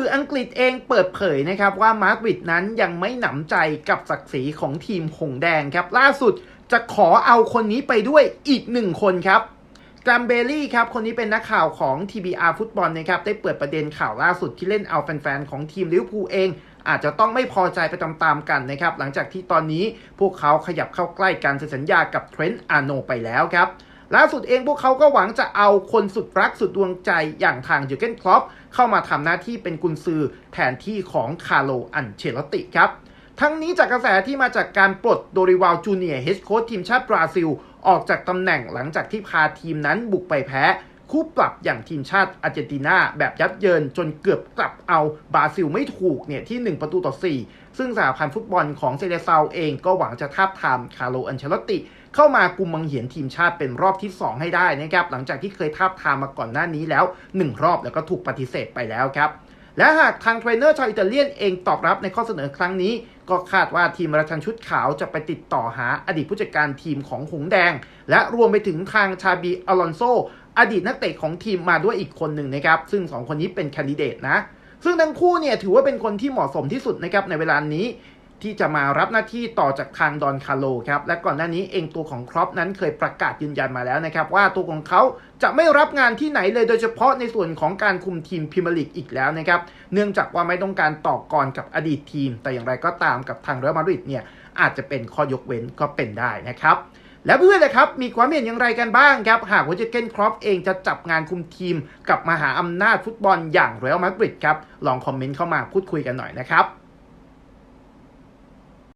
สื่ออังกฤษเองเปิดเผยนะครับว่ามาร์กวิดนั้นยังไม่หนำใจกับศักดิ์ศรีของทีมหงแดงครับ ล่าสุดจะขอเอาคนนี้ไปด้วยอีกหนึ่งคนครับแกรมเบลลี่ครับ คนนี้เป็นนักข่าวของ TBR ฟุตบอลนะครับ ได้เปิดประเด็นข่าวล่าสุดที่เล่นเอาแฟนๆ ของทีมลิเวอร์พูลเอง อาจจะต้องไม่พอใจไปตามๆกันนะครับ หลังจากที่ตอนนี้พวกเขาขยับเข้าใกล้การเซ็นสัญญากับเทรนต์อาโนไปแล้วครับ ล่าสุดเองพวกเขาก็หวังจะเอาคนสุดรักสุดดวงใจอย่างทางยูเกนคลอปเข้ามาทำหน้าที่เป็นกุนซือแทนที่ของคาร์โลอันเชลติครับ ทั้งนี้จากกระแสที่มาจากการปลดโดริวาลจูเนียร์เฮดโค้ชทีมชาติบราซิล ออกจากตำแหน่งหลังจากที่พาทีมนั้นบุกไปแพ้ คู่ปรับอย่างทีมชาติอาร์เจนตินาแบบยับเยินจนเกือบกลับเอาบราซิลไม่ถูกเนี่ยที่ 1 ประตูต่อ 4 ซึ่งสหพันธ์ฟุตบอลของเซเลซาเองก็หวังจะทาบทามคาร์โลอันเชลติ เข้ามากุมมังเหียนทีมชาติเป็นรอบที่ 2 ให้ได้นะครับหลังจากที่เคยทาบทามมาก่อนหน้านี้แล้ว 1 รอบแล้วก็ถูกปฏิเสธไปแล้วครับและหากทางเทรนเนอร์ชาวอิตาเลียนเองตอบรับในข้อเสนอครั้งนี้ ก็คาดว่าทีมราชันชุดขาวจะไปติดต่อหาอดีตผู้จัดการทีมของหงแดง และรวมไปถึงทางชาบีอลอนโซ อดีตนักเตะของทีมมาด้วยอีกคนหนึ่งนะครับ ซึ่ง 2 คนนี้เป็นแคนดิเดตนะ ซึ่งทั้งคู่เนี่ยถือว่าเป็นคนที่เหมาะสมที่สุดนะครับในเวลานี้ที่จะมารับหน้าที่ต่อจากทางดอนคาโลครับ และก่อนหน้านี้เองตัวของครอปนั้นเคยประกาศยืนยันมาแล้วนะครับ ว่าตัวของเขาจะไม่รับงานที่ไหนเลยโดยเฉพาะในส่วนของการคุมทีมพรีเมียร์ลีกอีกแล้วนะครับ เนื่องจากว่าไม่ต้องการต่อกรกับอดีตทีม แต่อย่างไรก็ตามกับทางเรอัลมาดริดเนี่ยอาจจะเป็นข้อยกเว้นก็เป็นได้นะครับ แล้วเพื่อนเลยครับ มีความเห็นอย่างไรกันบ้างครับ หากว่าเจเกนครอปเองจะจับงานคุมทีม กับมหาอำนาจฟุตบอลอย่างเรอัลมาดริดครับ ลองคอมเมนต์เข้ามาพูดคุยกันหน่อยนะครับ